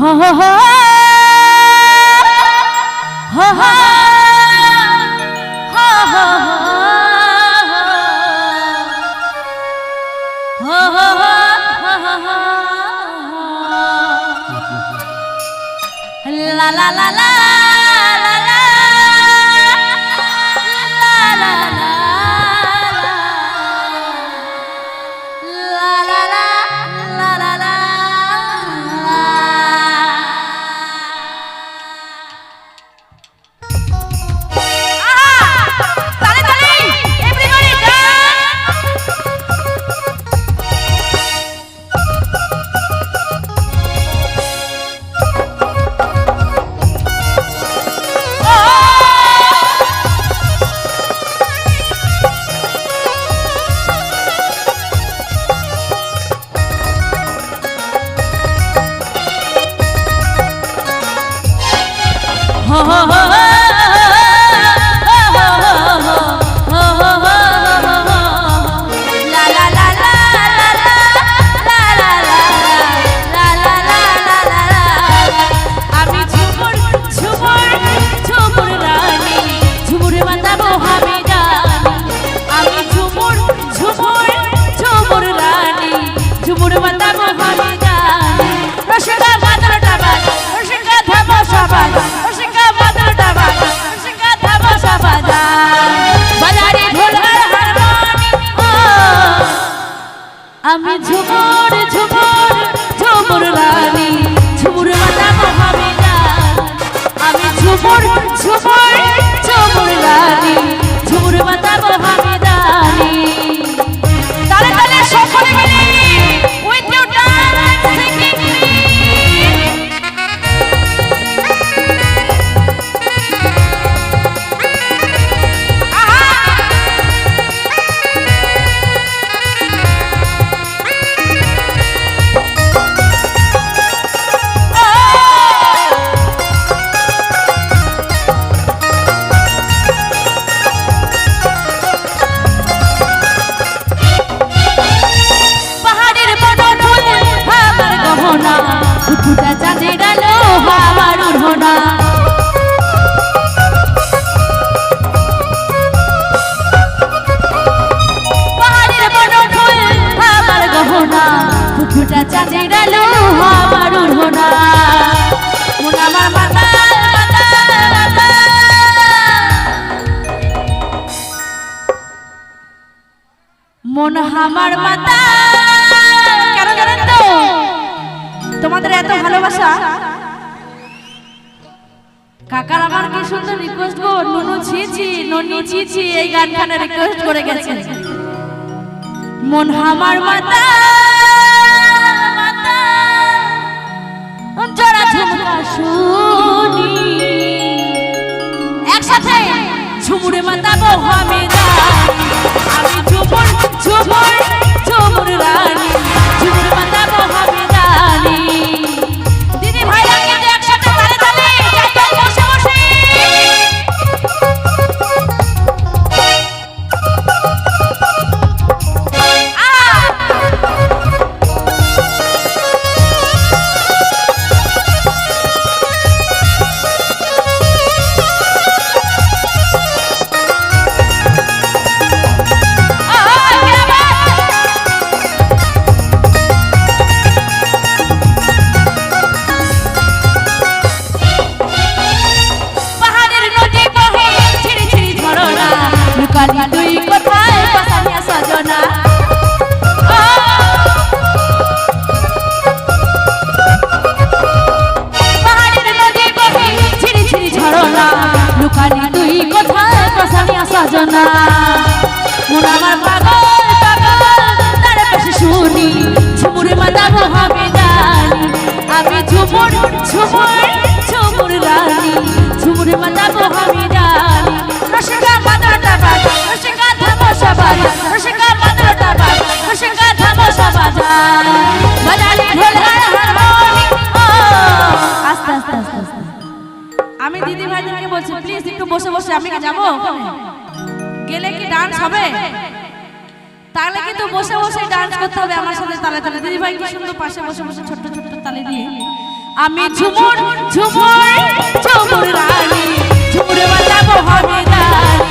Ha Ha Ha Ha Ha la la la la ah I'm. মন। আমার মাতা তোমাদের এত ভালোবাসা। কাকার আমার কি সুন্দর রিকোয়েস্ট গো? নুনু ছিছি ননি ছিছি এই গানখানে রিকোয়েস্ট করে গেছে। মন মাতা মাতা। মাতাবো আমি আমি ঝুমুর ঝুমুর ঝুমুর রানী। লুকালি তুই কোথায় পাশানিয়া সজনা মন আমার পাগল পাগল, তার পাশে শুনি। ঝুমুর মাতা আমি জানি। আমি ঝুমুর ঝুমুর আমি দিদি ভাইদেরকে বলছি প্লিজ একটু বসে বসে আমি কি যাব গেলে কি ডান্স হবে? তাহলে কিন্তু বসে বসে ডান্স করতে হবে আমার সাথে তালে তালে। দিদি ভাই কি সুন্দর পাশে বসে বসে ছোট্ট ছোট্ট তালে দিয়ে আমি ঝুমুর ঝুমুর ঝুমুর রানী ঝুমুর বাজাবো হবে দাঁড়ি